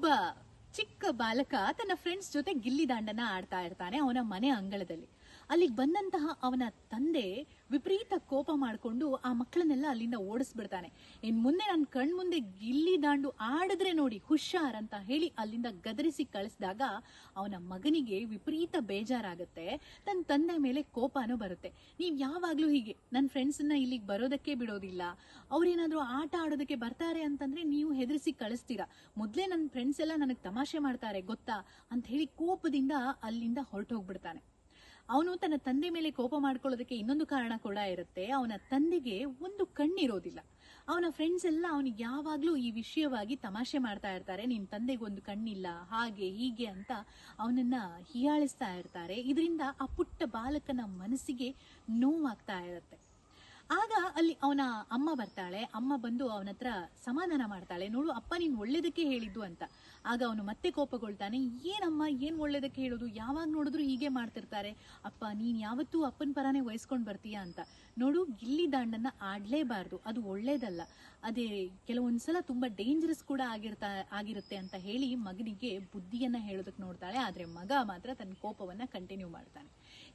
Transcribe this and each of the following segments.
ಒಬ್ಬ ಚಿಕ್ಕ ಬಾಲಕ ತನ್ನ ಫ್ರೆಂಡ್ಸ್ ಜೊತೆ ಗಿಲ್ಲಿ ದಾಂಡನ ಆಡ್ತಾ ಇರ್ತಾನೆ ಅವನ ಮನೆ ಅಂಗಳದಲ್ಲಿ. ಅಲ್ಲಿಗೆ ಬಂದಂತಹ ಅವನ ತಂದೆ ವಿಪರೀತ ಕೋಪ ಮಾಡಿಕೊಂಡು ಆ ಮಕ್ಕಳನ್ನೆಲ್ಲ ಅಲ್ಲಿಂದ ಓಡಿಸ್ಬಿಡ್ತಾನೆ. ಇನ್ ಮುಂದೆ ನನ್ನ ಕಣ್ ಮುಂದೆ ಗಿಲ್ಲಿ ದಾಂಡು ಆಡಿದ್ರೆ ನೋಡಿ ಹುಷಾರ್ ಅಂತ ಹೇಳಿ ಅಲ್ಲಿಂದ ಗದರಿಸಿ ಕಳಿಸಿದಾಗ ಅವನ ಮಗನಿಗೆ ವಿಪರೀತ ಬೇಜಾರಾಗುತ್ತೆ. ತನ್ನ ತಂದೆ ಮೇಲೆ ಕೋಪನೂ ಬರುತ್ತೆ. ನೀವು ಯಾವಾಗ್ಲೂ ಹೀಗೆ ನನ್ನ ಫ್ರೆಂಡ್ಸನ್ನ ಇಲ್ಲಿಗೆ ಬರೋದಕ್ಕೆ ಬಿಡೋದಿಲ್ಲ. ಅವ್ರೇನಾದ್ರೂ ಆಟ ಆಡೋದಕ್ಕೆ ಬರ್ತಾರೆ ಅಂತಂದ್ರೆ ನೀವು ಹೆದರಿಸಿ ಕಳಿಸ್ತೀರಾ. ಮೊದ್ಲೇ ನನ್ನ ಫ್ರೆಂಡ್ಸ್ ಎಲ್ಲ ನನಗೆ ತಮಾಷೆ ಮಾಡ್ತಾರೆ, ಗೊತ್ತಾ? ಅಂತ ಹೇಳಿ ಕೋಪದಿಂದ ಅಲ್ಲಿಂದ ಹೊರಟು ಹೋಗ್ಬಿಡ್ತಾನೆ ಅವನು ತನ್ನ ತಂದೆ ಮೇಲೆ ಕೋಪ ಮಾಡ್ಕೊಳ್ಳೋದಕ್ಕೆ ಇನ್ನೊಂದು ಕಾರಣ ಕೂಡ ಇರುತ್ತೆ. ಅವನ ತಂದೆಗೆ ಒಂದು ಕಣ್ಣಿರೋದಿಲ್ಲ. ಅವನ ಫ್ರೆಂಡ್ಸ್ ಎಲ್ಲ ಅವನಿಗೆ ಯಾವಾಗ್ಲೂ ಈ ವಿಷಯವಾಗಿ ತಮಾಷೆ ಮಾಡ್ತಾ ಇರ್ತಾರೆ. ನಿನ್ ತಂದೆಗೆ ಒಂದು ಕಣ್ಣಿಲ್ಲ, ಹಾಗೆ, ಹೀಗೆ ಅಂತ ಅವನನ್ನ ಹೀಯಾಳಿಸ್ತಾ ಇರ್ತಾರೆ. ಇದರಿಂದ ಆ ಪುಟ್ಟ ಬಾಲಕನ ಮನಸ್ಸಿಗೆ ನೋವಾಗ್ತಾ ಇರುತ್ತೆ. ಆಗ ಅಲ್ಲಿ ಅವನ ಅಮ್ಮ ಬರ್ತಾಳೆ, ಅಮ್ಮ ಬಂದು ಅವನ ಹತ್ರ ಸಮಾಧಾನ ಮಾಡ್ತಾಳೆ, ನೋಡು, ಅಪ್ಪ ನೀನ್ ಒಳ್ಳೇದಕ್ಕೆ ಹೇಳಿದ್ದು ಅಂತ. ಆಗ ಅವನು ಮತ್ತೆ ಕೋಪಗೊಳ್ತಾನೆ, ಏನಮ್ಮ, ಏನ್ ಒಳ್ಳೇದಕ್ಕೆ ಹೇಳೋದು? ಯಾವಾಗ ನೋಡಿದ್ರು ಹೀಗೆ ಮಾಡ್ತಿರ್ತಾರೆ. ಅಪ್ಪ, ನೀನ್ ಯಾವತ್ತೂ ಅಪ್ಪನ ಪರಾನೇ ವಹಿಸ್ಕೊಂಡ್ ಬರ್ತೀಯಾ ಅಂತ. ನೋಡು ಗಿಲ್ಲಿ ದಾಂಡನ್ನ ಆಡ್ಲೇಬಾರ್ದು, ಅದು ಒಳ್ಳೇದಲ್ಲ. ಅದೇ, ಕೆಲವೊಂದ್ಸಲ ತುಂಬಾ ಡೇಂಜರಸ್ ಕೂಡ ಆಗಿರ್ತಾ, ಆಗಿರುತ್ತೆ ಅಂತ ಹೇಳಿ ಮಗನಿಗೆ ಬುದ್ಧಿಯನ್ನ ಹೇಳೋದಕ್ಕೆ ನೋಡ್ತಾಳೆ. ಆದ್ರೆ ಮಗ ಮಾತ್ರ ತನ್ನ ಕೋಪವನ್ನ ಕಂಟಿನ್ಯೂ ಮಾಡ್ತಾನೆ.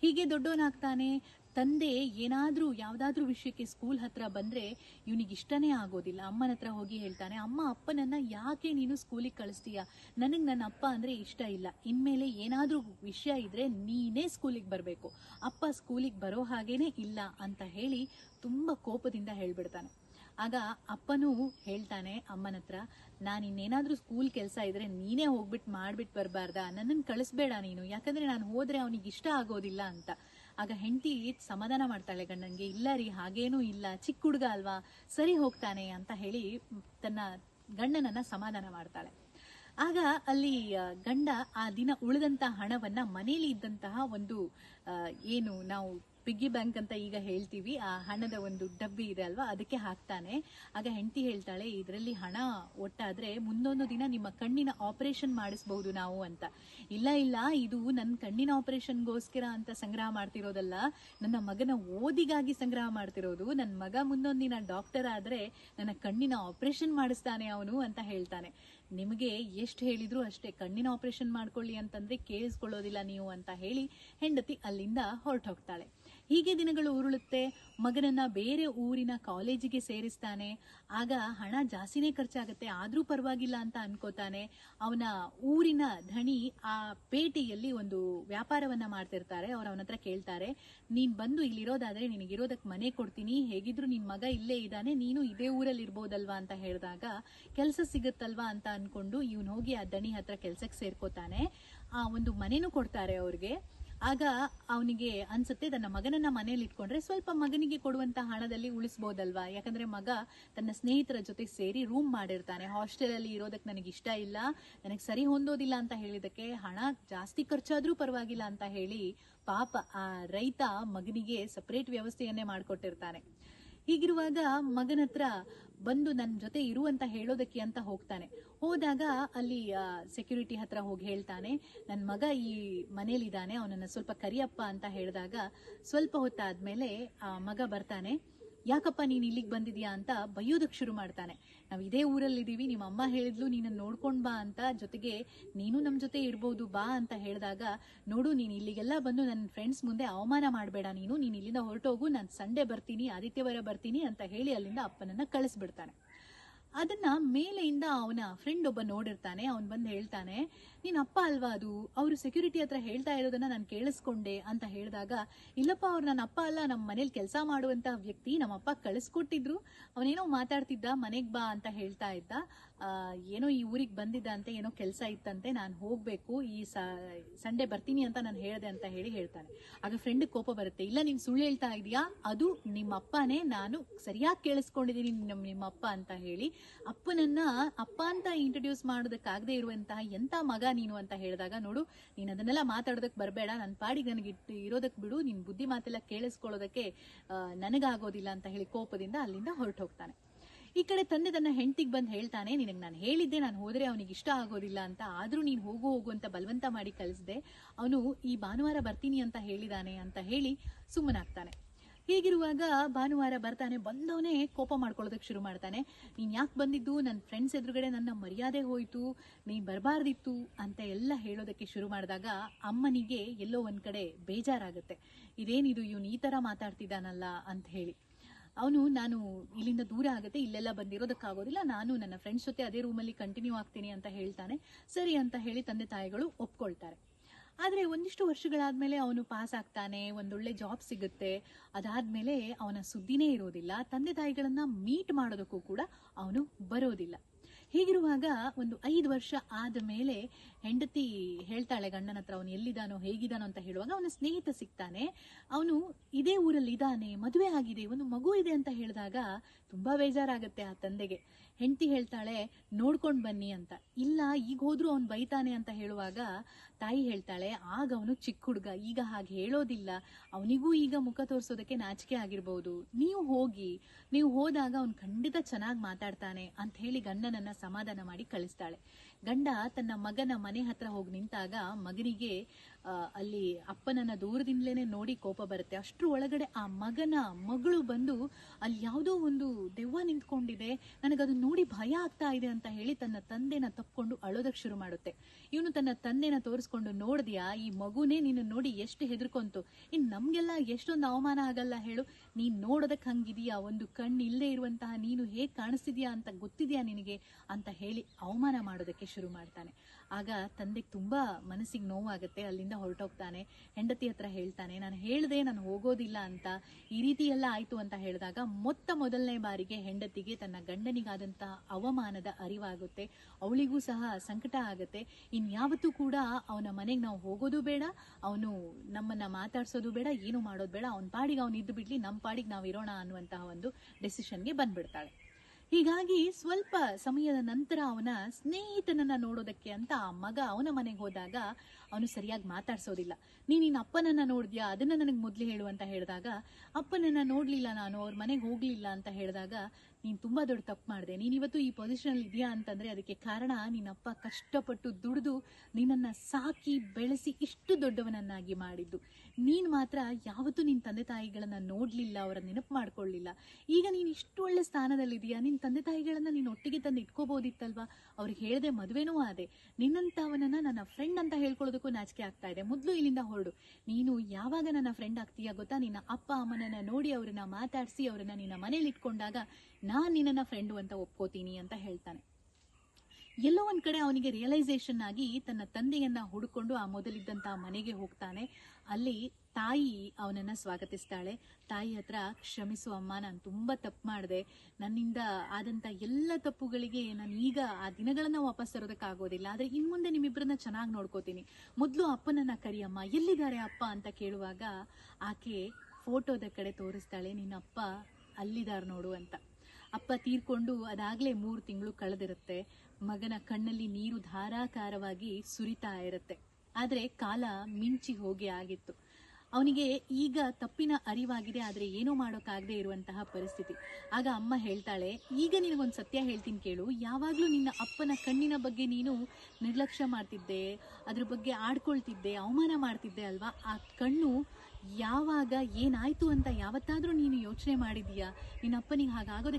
ಹೀಗೆ ದೊಡ್ಡವನಾಗ್ತಾನೆ. ತಂದೆ ಏನಾದರೂ ಯಾವುದಾದ್ರೂ ವಿಷಯಕ್ಕೆ ಸ್ಕೂಲ್ ಹತ್ರ ಬಂದರೆ ಇವನಿಗೆ ಇಷ್ಟನೇ ಆಗೋದಿಲ್ಲ. ಅಮ್ಮನ ಹತ್ರ ಹೋಗಿ ಹೇಳ್ತಾನೆ, ಅಮ್ಮ, ಅಪ್ಪನನ್ನು ಯಾಕೆ ನೀನು ಸ್ಕೂಲಿಗೆ ಕಳಿಸ್ತೀಯ? ನನಗೆ ನನ್ನ ಅಪ್ಪ ಅಂದರೆ ಇಷ್ಟ ಇಲ್ಲ. ಇನ್ಮೇಲೆ ಏನಾದರೂ ವಿಷಯ ಇದ್ದರೆ ನೀನೇ ಸ್ಕೂಲಿಗೆ ಬರಬೇಕು. ಅಪ್ಪ ಸ್ಕೂಲಿಗೆ ಬರೋ ಹಾಗೇನೇ ಇಲ್ಲ ಅಂತ ಹೇಳಿ ತುಂಬ ಕೋಪದಿಂದ ಹೇಳ್ಬಿಡ್ತಾನೆ. ಆಗ ಅಪ್ಪನೂ ಹೇಳ್ತಾನೆ ಅಮ್ಮನ ಹತ್ರ ನಾನು ಇನ್ನೇನಾದ್ರೂ ಸ್ಕೂಲ್ ಕೆಲಸ ಇದ್ರೆ ನೀನೇ ಹೋಗ್ಬಿಟ್ಟು ಮಾಡ್ಬಿಟ್ಟು ಬರಬಾರ್ದಾ? ನನ್ನನ್ನು ಕಳಿಸ್ಬೇಡ ನೀನು. ಯಾಕಂದ್ರೆ ನಾನು ಹೋದ್ರೆ ಅವನಿಗೆ ಇಷ್ಟ ಆಗೋದಿಲ್ಲ ಅಂತ. ಆಗ ಹೆಂಡತಿ ಸಮಾಧಾನ ಮಾಡ್ತಾಳೆ ಗಂಡನ್ಗೆ ಇಲ್ಲ ರೀ, ಹಾಗೇನೂ ಇಲ್ಲ. ಚಿಕ್ಕ ಹುಡುಗ ಅಲ್ವಾ? ಸರಿ ಹೋಗ್ತಾನೆ, ಅಂತ ಹೇಳಿ ತನ್ನ ಗಂಡನನ್ನ ಸಮಾಧಾನ ಮಾಡ್ತಾಳೆ. ಆಗ ಅಲ್ಲಿ ಗಂಡ ಆ ದಿನ ಉಳಿದಂತ ಹಣವನ್ನ ಮನೆಯಲ್ಲಿ ಇದ್ದಂತಹ ಒಂದು ಏನು ನಾವು ಪಿಗ್ಗಿ ಬ್ಯಾಂಕ್ ಅಂತ ಈಗ ಹೇಳ್ತೀವಿ. ಆ ಹಣದ ಒಂದು ಡಬ್ಬಿ ಇದೆ ಅಲ್ವಾ? ಅದಕ್ಕೆ ಹಾಕ್ತಾನೆ. ಆಗ ಹೆಂಡತಿ ಹೇಳ್ತಾಳೆ, ಇದರಲ್ಲಿ ಹಣ ಒಟ್ಟಾದ್ರೆ ಮುಂದೊಂದು ದಿನ ನಿಮ್ಮ ಕಣ್ಣಿನ ಆಪರೇಷನ್ ಮಾಡಿಸಬಹುದು ನಾವು ಅಂತ. ಇಲ್ಲ ಇಲ್ಲ, ಇದು ನನ್ನ ಕಣ್ಣಿನ ಆಪರೇಷನ್ಗೋಸ್ಕರ ಅಂತ ಸಂಗ್ರಹ ಮಾಡ್ತಿರೋದಲ್ಲ. ನನ್ನ ಮಗನ ಓದಿಗಾಗಿ ಸಂಗ್ರಹ ಮಾಡ್ತಿರೋದು. ನನ್ನ ಮಗ ಮುಂದೊಂದು ದಿನ ಡಾಕ್ಟರ್ ಆದ್ರೆ ನನ್ನ ಕಣ್ಣಿನ ಆಪರೇಷನ್ ಮಾಡಿಸ್ತಾನೆ ಅವನು ಅಂತ ಹೇಳ್ತಾನೆ. ನಿಮಗೆ ಎಷ್ಟು ಹೇಳಿದ್ರು ಅಷ್ಟೇ, ಕಣ್ಣಿನ ಆಪರೇಷನ್ ಮಾಡ್ಕೊಳ್ಳಿ ಅಂತಂದ್ರೆ ಕೇಳಿಸ್ಕೊಳ್ಳೋದಿಲ್ಲ ನೀವು ಅಂತ ಹೇಳಿ ಹೆಂಡತಿ ಅಲ್ಲಿಂದ ಹೊರಟೋಗ್ತಾಳೆ. ಹೀಗೆ ದಿನಗಳು ಉರುಳುತ್ತೆ. ಮಗನನ್ನ ಬೇರೆ ಊರಿನ ಕಾಲೇಜಿಗೆ ಸೇರಿಸ್ತಾನೆ. ಆಗ ಹಣ ಜಾಸ್ತಿನೇ ಖರ್ಚಾಗುತ್ತೆ. ಆದ್ರೂ ಪರವಾಗಿಲ್ಲ ಅಂತ ಅನ್ಕೋತಾನೆ. ಅವನ ಊರಿನ ಧಣಿ ಆ ಪೇಟೆಯಲ್ಲಿ ಒಂದು ವ್ಯಾಪಾರವನ್ನ ಮಾಡ್ತಿರ್ತಾರೆ. ಅವ್ರು ಅವನ ಹತ್ರ ಕೇಳ್ತಾರೆ, ನೀನ್ ಬಂದು ಇಲ್ಲಿರೋದಾದ್ರೆ ನಿನಗಿರೋದಕ್ ಮನೆ ಕೊಡ್ತೀನಿ. ಹೇಗಿದ್ರು ನಿನ್ ಮಗ ಇಲ್ಲೇ ಇದ್ದಾನೆ. ನೀನು ಇದೇ ಊರಲ್ಲಿ ಇರ್ಬೋದಲ್ವಾ? ಅಂತ ಹೇಳಿದಾಗ, ಕೆಲಸ ಸಿಗುತ್ತಲ್ವಾ? ಅಂತ ಅನ್ಕೊಂಡು ಇವನ್ ಹೋಗಿ ಆ ದಣಿ ಹತ್ರ ಕೆಲ್ಸಕ್ಕೆ ಸೇರ್ಕೋತಾನೆ. ಆ ಒಂದು ಮನೆನೂ ಕೊಡ್ತಾರೆ ಅವ್ರಿಗೆ. ಆಗ ಅವನಿಗೆ ಅನ್ಸುತ್ತೆ, ತನ್ನ ಮಗನನ್ನ ಮನೇಲಿ ಇಟ್ಕೊಂಡ್ರೆ ಸ್ವಲ್ಪ ಮಗನಿಗೆ ಕೊಡುವಂತ ಹಣದಲ್ಲಿ ಉಳಿಸಬಹುದಲ್ವಾ ಯಾಕಂದ್ರೆ ಮಗ ತನ್ನ ಸ್ನೇಹಿತರ ಜೊತೆ ಸೇರಿ ರೂಮ್ ಮಾಡಿರ್ತಾನೆ. ಹಾಸ್ಟೆಲ್ ಅಲ್ಲಿ ಇರೋದಕ್ಕೆ ನನಗೆ ಇಷ್ಟ ಇಲ್ಲ, ನನಗೆ ಸರಿ ಹೊಂದೋದಿಲ್ಲ ಅಂತ ಹೇಳಿದಕ್ಕೆ ಹಣ ಜಾಸ್ತಿ ಖರ್ಚಾದ್ರೂ ಪರವಾಗಿಲ್ಲ ಅಂತ ಹೇಳಿ ಪಾಪ ಆ ರೈತ ಮಗನಿಗೆ ಸಪರೇಟ್ ವ್ಯವಸ್ಥೆಯನ್ನೇ ಮಾಡ್ಕೊಟ್ಟಿರ್ತಾನೆ. ಹೀಗಿರುವಾಗ ಮಗನ ಹತ್ರ ಬಂದು ನನ್ನ ಜೊತೆ ಇರು ಅಂತ ಹೇಳೋದಕ್ಕೆ ಅಂತ ಹೋಗ್ತಾನೆ. ಹೋದಾಗ ಅಲ್ಲಿ ಸೆಕ್ಯೂರಿಟಿ ಹತ್ರ ಹೋಗಿ ಹೇಳ್ತಾನೆ ನನ್ನ ಮಗ ಈ ಮನೇಲಿದ್ದಾನೆ, ಅವನನ್ನ ಸ್ವಲ್ಪ ಕರಿಯಪ್ಪ ಅಂತ ಹೇಳಿದಾಗ ಸ್ವಲ್ಪ ಹೊತ್ತಾದ್ಮೇಲೆ ಆ ಮಗ ಬರ್ತಾನೆ. ಯಾಕಪ್ಪ ನೀನು ಇಲ್ಲಿಗೆ ಬಂದಿದ್ಯಾ ಅಂತ ಬೈಯೋದಕ್ ಶುರು ಮಾಡ್ತಾನೆ. ನಾವು ಇದೇ ಊರಲ್ಲಿದ್ದೀವಿ ನಿಮ್ಮ ಅಮ್ಮ ಹೇಳಿದ್ಲು ನೀನ ನೋಡ್ಕೊಂಡು ಬಾ ಅಂತ ಜೊತೆಗೆ ನೀನು ನಮ್ಮ ಜೊತೆ ಇರ್ಬೋದು, ಬಾ ಅಂತ ಹೇಳಿದಾಗ, ನೋಡು, ನೀನು ಇಲ್ಲಿಗೆಲ್ಲ ಬಂದು ನನ್ನ ಫ್ರೆಂಡ್ಸ್ ಮುಂದೆ ಅವಮಾನ ಮಾಡಬೇಡ ನೀನು ನೀನು ಇಲ್ಲಿಂದ ಹೊರಟೋಗು, ನಾನು ಸಂಡೇ ಬರ್ತೀನಿ, ಆದಿತ್ಯವಾರ ಬರ್ತೀನಿ ಅಂತ ಹೇಳಿ ಅಲ್ಲಿಂದ ಅಪ್ಪನನ್ನ ಕಳಿಸ್ಬಿಡ್ತಾನೆ. ಅದನ್ನ ಮೇಲೆಯಿಂದ ಅವನ ಫ್ರೆಂಡ್ ಒಬ್ಬ ನೋಡಿರ್ತಾನೆ, ಅವನ್ ಬಂದು ಹೇಳ್ತಾನೆ ನೀನ್ ಅಪ್ಪ ಅಲ್ವಾ ಅದು? ಅವರು ಸೆಕ್ಯೂರಿಟಿ ಹತ್ರ ಹೇಳ್ತಾ ಇರೋದನ್ನ ನಾನು ಕೇಳಿಸ್ಕೊಂಡೆ ಅಂತ ಹೇಳಿದಾಗ, ಇಲ್ಲಪ್ಪ ಅವ್ರು ನನ್ನ ಅಪ್ಪ ಅಲ್ಲ ನಮ್ಮ ಮನೇಲಿ ಕೆಲಸ ಮಾಡುವಂತ ವ್ಯಕ್ತಿ ನಮ್ಮ ಅಪ್ಪ ಕಳಿಸ್ಕೊಟ್ಟಿದ್ರು. ಅವನೇನೋ ಮಾತಾಡ್ತಿದ್ದ, ಮನೆಗ್ ಬಾ ಅಂತ ಹೇಳ್ತಾ ಇದ್ದ. ಏನೋ ಈ ಊರಿಗೆ ಬಂದಿದ್ದ ಅಂತ ಏನೋ ಕೆಲಸ ಇತ್ತಂತೆ, ನಾನು ಹೋಗ್ಬೇಕು, ಈ ಸಂಡೇ ಬರ್ತೀನಿ ಅಂತ ನಾನು ಹೇಳಿದೆ ಅಂತ ಹೇಳಿ ಹೇಳ್ತಾನೆ. ಆಗ ಫ್ರೆಂಡ್ ಕೋಪ ಬರುತ್ತೆ, ಇಲ್ಲ ನೀನ್ ಸುಳ್ಳು ಹೇಳ್ತಾ ಇದೀಯಾ? ಅದು ನಿಮ್ಮ ಅಪ್ಪನೇ, ನಾನು ಸರಿಯಾಗಿ ಕೇಳಿಸ್ಕೊಂಡಿದ್ದೀನಿ ನಮ್ಮ ನಿಮ್ಮ ಅಪ್ಪ ಅಂತ ಹೇಳಿ, ಅಪ್ಪನನ್ನ ಅಪ್ಪ ಅಂತ ಇಂಟ್ರೊಡ್ಯೂಸ್ ಮಾಡೋದಕ್ಕಾಗದೆ ಇರುವಂತಹ ಎಂತ ಮಗ ನೀನು ಅಂತ ಹೇಳಿದಾಗ ನೋಡು, ನೀನ್ ಅದನ್ನೆಲ್ಲ ಮಾತಾಡೋದಕ್ಕೆ ಬರಬೇಡ ನನ್ನ ಪಾಡಿಗೆ ನನಗೆ ಇಟ್ಟು ಇರೋದಕ್ ಬಿಡು, ನಿನ್ ಬುದ್ಧಿ ಮಾತೆಲ್ಲ ಕೇಳಿಸ್ಕೊಳ್ಳೋದಕ್ಕೆ ನನಗಾಗೋದಿಲ್ಲ ಅಂತ ಹೇಳಿ ಕೋಪದಿಂದ ಅಲ್ಲಿಂದ ಹೊರಟು ಹೋಗ್ತಾನೆ ಈ ಕಡೆ ತಂದೆ ತನ್ನ ಹೆಂಡತಿಗೆ ಬಂದು ಹೇಳ್ತಾನೆ, ನಿನಗೆ ನಾನು ಹೇಳಿದ್ದೆ, ನಾನು ಹೋದರೆ ಅವನಿಗೆ ಇಷ್ಟ ಆಗೋದಿಲ್ಲ ಅಂತ, ಆದ್ರೂ ನೀನು ಹೋಗು ಹೋಗು ಅಂತ ಬಲವಂತ ಮಾಡಿ ಕಳಿಸ್ದೆ, ಅವನು ಈ ಭಾನುವಾರ ಬರ್ತೀನಿ ಅಂತ ಹೇಳಿದಾನೆ ಅಂತ ಹೇಳಿ ಸುಮ್ಮನಾಗ್ತಾನೆ. ಹೀಗಿರುವಾಗ ಭಾನುವಾರ ಬರ್ತಾನೆ, ಬಂದವನೇ ಕೋಪ ಮಾಡ್ಕೊಳ್ಳೋದಕ್ಕೆ ಶುರು ಮಾಡ್ತಾನೆ. ನೀನ್ ಯಾಕೆ ಬಂದಿದ್ದು? ನನ್ನ ಫ್ರೆಂಡ್ಸ್ ಎದುರುಗಡೆ ನನ್ನ ಮರ್ಯಾದೆ ಹೋಯ್ತು, ನೀನ್ ಬರಬಾರ್ದಿತ್ತು ಅಂತ ಎಲ್ಲ ಹೇಳೋದಕ್ಕೆ ಶುರು ಮಾಡಿದಾಗ ಅಮ್ಮನಿಗೆ ಎಲ್ಲೋ ಒಂದ್ ಕಡೆ ಬೇಜಾರಾಗುತ್ತೆ. ಇದೇನಿದು, ಇವನು ಈ ತರ ಮಾತಾಡ್ತಿದ್ದಾನಲ್ಲ ಅಂತ ಹೇಳಿ. ಅವನು, ನಾನು ಇಲ್ಲಿಂದ ದೂರ ಆಗುತ್ತೆ, ಇಲ್ಲೆಲ್ಲ ಬಂದಿರೋದಕ್ಕಾಗೋದಿಲ್ಲ, ನಾನು ನನ್ನ ಫ್ರೆಂಡ್ಸ್ ಜೊತೆ ಅದೇ ರೂಮಲ್ಲಿ ಕಂಟಿನ್ಯೂ ಆಗ್ತೀನಿ ಅಂತ ಹೇಳ್ತಾನೆ. ಸರಿ ಅಂತ ಹೇಳಿ ತಂದೆ ತಾಯಿಗಳು ಒಪ್ಕೊಳ್ತಾರೆ. ಆದ್ರೆ ಒಂದಿಷ್ಟು ವರ್ಷಗಳಾದ್ಮೇಲೆ ಅವನು ಪಾಸ್ ಆಗ್ತಾನೆ, ಒಂದೊಳ್ಳೆ ಜಾಬ್ ಸಿಗುತ್ತೆ. ಅದಾದ್ಮೇಲೆ ಅವನ ಸುದ್ದಿನೇ ಇರೋದಿಲ್ಲ. ತಂದೆ ತಾಯಿಗಳನ್ನ ಮೀಟ್ ಮಾಡೋದಕ್ಕೂ ಕೂಡ ಅವನು ಬರೋದಿಲ್ಲ. ಹೀಗಿರುವಾಗ ಒಂದು ಐದು ವರ್ಷ ಆದ ಮೇಲೆ ಹೆಂಡತಿ ಹೇಳ್ತಾಳೆ, ಗಂಡನ ಹತ್ರ ಅವನು ಎಲ್ಲಿದ್ದಾನೋ, ಹೇಗಿದ್ದಾನೋ ಅಂತ ಹೇಳುವಾಗ ಅವನ ಸ್ನೇಹಿತ ಸಿಗ್ತಾನೆ. ಅವನು ಇದೇ ಊರಲ್ಲಿ ಇದ್ದಾನೆ, ಮದುವೆ ಆಗಿದೆ, ಒಂದು ಮಗು ಇದೆ ಅಂತ ಹೇಳಿದಾಗ ತುಂಬಾ ಬೇಜಾರಾಗುತ್ತೆ ಆ ತಂದೆಗೆ. ಹೆಂಡತಿ ಹೇಳ್ತಾಳೆ, ನೋಡ್ಕೊಂಡು ಬನ್ನಿ ಅಂತ. ಇಲ್ಲ, ಈಗ ಹೋದ್ರೂ ಅವ್ನು ಬೈತಾನೆ ಅಂತ ಹೇಳುವಾಗ ತಾಯಿ ಹೇಳ್ತಾಳೆ, ಆಗ ಅವನು ಚಿಕ್ಕ ಹುಡುಗ, ಈಗ ಹಾಗೆ ಹೇಳೋದಿಲ್ಲ. ಅವನಿಗೂ ಈಗ ಮುಖ ತೋರಿಸೋದಕ್ಕೆ ನಾಚಿಕೆ ಆಗಿರ್ಬೋದು. ನೀವು ಹೋಗಿ, ನೀವು ಹೋದಾಗ ಅವ್ನು ಖಂಡಿತ ಚೆನ್ನಾಗಿ ಮಾತಾಡ್ತಾನೆ ಅಂತ ಹೇಳಿ ಗಂಡನನ್ನ ಸಮಾಧಾನ ಮಾಡಿ ಕಳಿಸ್ತಾಳೆ. ಗಂಡ ತನ್ನ ಮಗನ ಮನೆ ಹತ್ರ ಹೋಗಿ ನಿಂತಾಗ ಮಗನಿಗೆ ಅಲ್ಲಿ ಅಪ್ಪನನ್ನ ದೂರದಿಂದಲೇನೆ ನೋಡಿ ಕೋಪ ಬರುತ್ತೆ. ಅಷ್ಟ್ರ ಒಳಗಡೆ ಆ ಮಗನ ಮಗಳು ಬಂದು ಅಲ್ಲಿ ಯಾವುದೋ ಒಂದು ದೆವ್ವ ನಿಂತ್ಕೊಂಡಿದೆ, ನನಗದು ನೋಡಿ ಭಯ ಆಗ್ತಾ ಇದೆ ಅಂತ ಹೇಳಿ ತನ್ನ ತಂದೆನ ತಪ್ಪಕೊಂಡು ಅಳೋದಕ್ಕೆ ಶುರು ಮಾಡುತ್ತೆ. ಇವನು ತನ್ನ ತಂದೆನ ತೋರಿಸ್ಕೊಂಡು ನೋಡ್ದ್ಯಾ, ಈ ಮಗುನೇ ನಿನ್ನ ನೋಡಿ ಎಷ್ಟು ಹೆದರ್ಕೊಂತು? ಇನ್ ನಮ್ಗೆಲ್ಲ ಎಷ್ಟೊಂದು ಅವಮಾನ ಆಗಲ್ಲ ಹೇಳು. ನೀನ್ ನೋಡೋದಕ್ ಹಂಗಿದೀಯಾ? ಒಂದು ಕಣ್ಣು ಇಲ್ಲದೆ ಇರುವಂತಹ ನೀನು ಹೇಗ್ ಕಾಣಿಸ್ತಿದ್ಯಾ ಅಂತ ಗೊತ್ತಿದ್ಯಾ ನಿನಗೆ? ಅಂತ ಹೇಳಿ ಅವಮಾನ ಮಾಡೋದಕ್ಕೆ ಶುರು ಮಾಡ್ತಾನೆ. ಆಗ ತಂದೆಗೆ ತುಂಬಾ ಮನಸ್ಸಿಗೆ ನೋವಾಗುತ್ತೆ. ಅಲ್ಲಿಂದ ಹೊರಟೋಗ್ತಾನೆ. ಹೆಂಡತಿ ಹತ್ರ ಹೇಳ್ತಾನೆ, ನಾನು ಹೇಳ್ದೆ, ನಾನು ಹೋಗೋದಿಲ್ಲ ಅಂತ ಈ ರೀತಿ ಎಲ್ಲ ಆಯ್ತು ಅಂತ ಹೇಳಿದಾಗ ಮೊತ್ತ ಮೊದಲನೇ ಬಾರಿಗೆ ಹೆಂಡತಿಗೆ ತನ್ನ ಗಂಡನಿಗಾದಂತಹ ಅವಮಾನದ ಅರಿವಾಗುತ್ತೆ. ಅವಳಿಗೂ ಸಹ ಸಂಕಟ ಆಗುತ್ತೆ. ಇನ್ಯಾವತ್ತೂ ಕೂಡ ಅವನ ಮನೆಗೆ ನಾವು ಹೋಗೋದು ಬೇಡ. ಅವನು ನಮ್ಮನ್ನ ಮಾತಾಡ್ಸೋದು ಬೇಡ. ಏನು ಮಾಡೋದು ಬೇಡ. ಅವನ ಪಾಡಿಗೆ ಅವನು ಇದ್ದು ಬಿಡ್ಲಿ. ನಮ್ಮ ಪಾಡಿಗೆ ನಾವು ಇರೋಣ ಅನ್ನುವಂತಹ ಒಂದು ಡೆಸಿಷನ್ಗೆ ಬಂದ್ಬಿಡ್ತಾಳೆ. ಹೀಗಾಗಿ ಸ್ವಲ್ಪ ಸಮಯದ ನಂತರ ಅವನ ಸ್ನೇಹಿತನನ್ನ ನೋಡೋದಕ್ಕೆ ಅಂತ ಆ ಮಗ ಅವನ ಮನೆಗೆ ಹೋದಾಗ ಅವನು ಸರಿಯಾಗಿ ಮಾತಾಡ್ಸೋದಿಲ್ಲ. ನೀನ್ ನಿನ್ನ ಅಪ್ಪನನ್ನ ನೋಡಿದ್ಯಾ? ಅದನ್ನ ನನಗೆ ಮೊದ್ಲು ಹೇಳು ಅಂತ ಹೇಳಿದಾಗ, ಅಪ್ಪನನ್ನ ನೋಡ್ಲಿಲ್ಲ ನಾನು, ಅವ್ರ ಮನೆಗೆ ಹೋಗ್ಲಿಲ್ಲ ಅಂತ ಹೇಳಿದಾಗ ನೀನ್ ತುಂಬಾ ದೊಡ್ಡ ತಪ್ಪು ಮಾಡಿದೆ. ನೀನ್ ಇವತ್ತು ಈ ಪೊಸಿಷನ್ ಅಲ್ಲಿ ಇದೆಯಾ ಅಂತಂದ್ರೆ ಅದಕ್ಕೆ ಕಾರಣ ನಿನ್ನಪ್ಪ ಕಷ್ಟಪಟ್ಟು ದುಡಿದು ನಿನ್ನನ್ನ ಸಾಕಿ ಬೆಳೆಸಿ ಇಷ್ಟು ದೊಡ್ಡವನನ್ನಾಗಿ ಮಾಡಿದ್ದು. ನೀನ್ ಮಾತ್ರ ಯಾವತ್ತೂ ನಿನ್ ತಂದೆ ತಾಯಿಗಳನ್ನ ನೋಡ್ಲಿಲ್ಲ, ಅವರ ನೆನಪು ಮಾಡ್ಕೊಳ್ಳಿಲ್ಲ. ಈಗ ನೀನ್ ಇಷ್ಟು ಒಳ್ಳೆ ಸ್ಥಾನದಲ್ಲಿದೀಯಾ, ನಿನ್ ತಂದೆ ತಾಯಿಗಳನ್ನ ನೀನ್ ಒಟ್ಟಿಗೆ ತಂದು ಇಟ್ಕೋಬಹುದಿತ್ತಲ್ವಾ ಅವ್ರಿಗೆ ಹೇಳದೆ ಮದುವೆನೂ ಆದೆ. ನಿನ್ನಂತವನನ್ನ ನನ್ನ ಫ್ರೆಂಡ್ ಅಂತ ಹೇಳ್ಕೊಳ್ಳೋದಕ್ಕೂ ನಾಚಿಕೆ ಆಗ್ತಾ ಇದೆ. ಮೊದ್ಲು ಇಲ್ಲಿಂದ ಹೊರಡು. ನೀನು ಯಾವಾಗ ನನ್ನ ಫ್ರೆಂಡ್ ಆಗ್ತೀಯಾ ಗೊತ್ತಾ? ನಿನ್ನ ಅಪ್ಪ, ಅಮ್ಮನನ್ನ ನೋಡಿ ಅವರನ್ನ ಮಾತಾಡಿಸಿ, ಅವರನ್ನ ನಿನ್ನ ಮನೇಲಿ ಇಟ್ಕೊಂಡಾಗ ನಾನ್ ನಿನ್ನ ಫ್ರೆಂಡು ಅಂತ ಒಪ್ಕೋತೀನಿ ಅಂತ ಹೇಳ್ತಾನೆ. ಎಲ್ಲೋ ಒಂದು ಕಡೆ ಅವನಿಗೆ ರಿಯಲೈಸೇಷನ್ ಆಗಿ ತನ್ನ ತಂದೆಯನ್ನ ಹುಡುಕೊಂಡು ಆ ಮೊದಲಿದ್ದಂಥ ಮನೆಗೆ ಹೋಗ್ತಾನೆ. ಅಲ್ಲಿ ತಾಯಿ ಅವನನ್ನ ಸ್ವಾಗತಿಸ್ತಾಳೆ. ತಾಯಿ ಹತ್ರ, ಕ್ಷಮಿಸು ಅಮ್ಮ, ನಾನು ತುಂಬಾ ತಪ್ಪು ಮಾಡಿದೆ. ನನ್ನಿಂದ ಆದಂತ ಎಲ್ಲ ತಪ್ಪುಗಳಿಗೆ ನಾನು ಈಗ ಆ ದಿನಗಳನ್ನ ವಾಪಸ್ ತರೋದಕ್ಕಾಗೋದಿಲ್ಲ. ಆದ್ರೆ ಇನ್ ಮುಂದೆ ನಿಮ್ಮಿಬ್ಬರನ್ನ ಚೆನ್ನಾಗಿ ನೋಡ್ಕೋತೀನಿ. ಮೊದಲು ಅಪ್ಪನನ್ನ ಕರಿಯಮ್ಮ, ಎಲ್ಲಿದ್ದಾರೆ ಅಪ್ಪ? ಅಂತ ಕೇಳುವಾಗ ಆಕೆ ಫೋಟೋದ ಕಡೆ ತೋರಿಸ್ತಾಳೆ. ನಿನ್ನಪ್ಪ ಅಲ್ಲಿದ್ದಾರೆ ನೋಡು ಅಂತ. ಅಪ್ಪ ತೀರ್ಕೊಂಡು ಅದಾಗ್ಲೇ ಮೂರು ತಿಂಗಳು ಕಳೆದಿರುತ್ತೆ. ಮಗನ ಕಣ್ಣಲ್ಲಿ ನೀರು ಧಾರಾಕಾರವಾಗಿ ಸುರಿತಾ ಇರುತ್ತೆ. ಆದ್ರೆ ಕಾಲ ಮಿಂಚಿ ಹೋಗಿ ಆಗಿತ್ತು. ಅವನಿಗೆ ಈಗ ತಪ್ಪಿನ ಅರಿವಾಗಿದೆ, ಆದ್ರೆ ಏನೂ ಮಾಡೋಕ್ಕಾಗದೇ ಇರುವಂತಹ ಪರಿಸ್ಥಿತಿ. ಆಗ ಅಮ್ಮ ಹೇಳ್ತಾಳೆ, ಈಗ ನಿನಗೊಂದು ಸತ್ಯ ಹೇಳ್ತೀನಿ ಕೇಳು. ಯಾವಾಗ್ಲೂ ನಿನ್ನ ಅಪ್ಪನ ಕಣ್ಣಿನ ಬಗ್ಗೆ ನೀನು ನಿರ್ಲಕ್ಷ್ಯ ಮಾಡ್ತಿದ್ದೆ, ಅದ್ರ ಬಗ್ಗೆ ಆಡ್ಕೊಳ್ತಿದ್ದೆ, ಅವಮಾನ ಮಾಡ್ತಿದ್ದೆ ಅಲ್ವಾ? ಆ ಕಣ್ಣು ಯಾವಾಗ ಏನಾಯ್ತು ಅಂತ ಯಾವತ್ತಾದ್ರೂ ನೀನು ಯೋಚನೆ ಮಾಡಿದೀಯಾ ನಿನ್ನ ಅಪ್ಪನಿಗೆ ಹಾಗಾಗೋದಕ್ಕೆ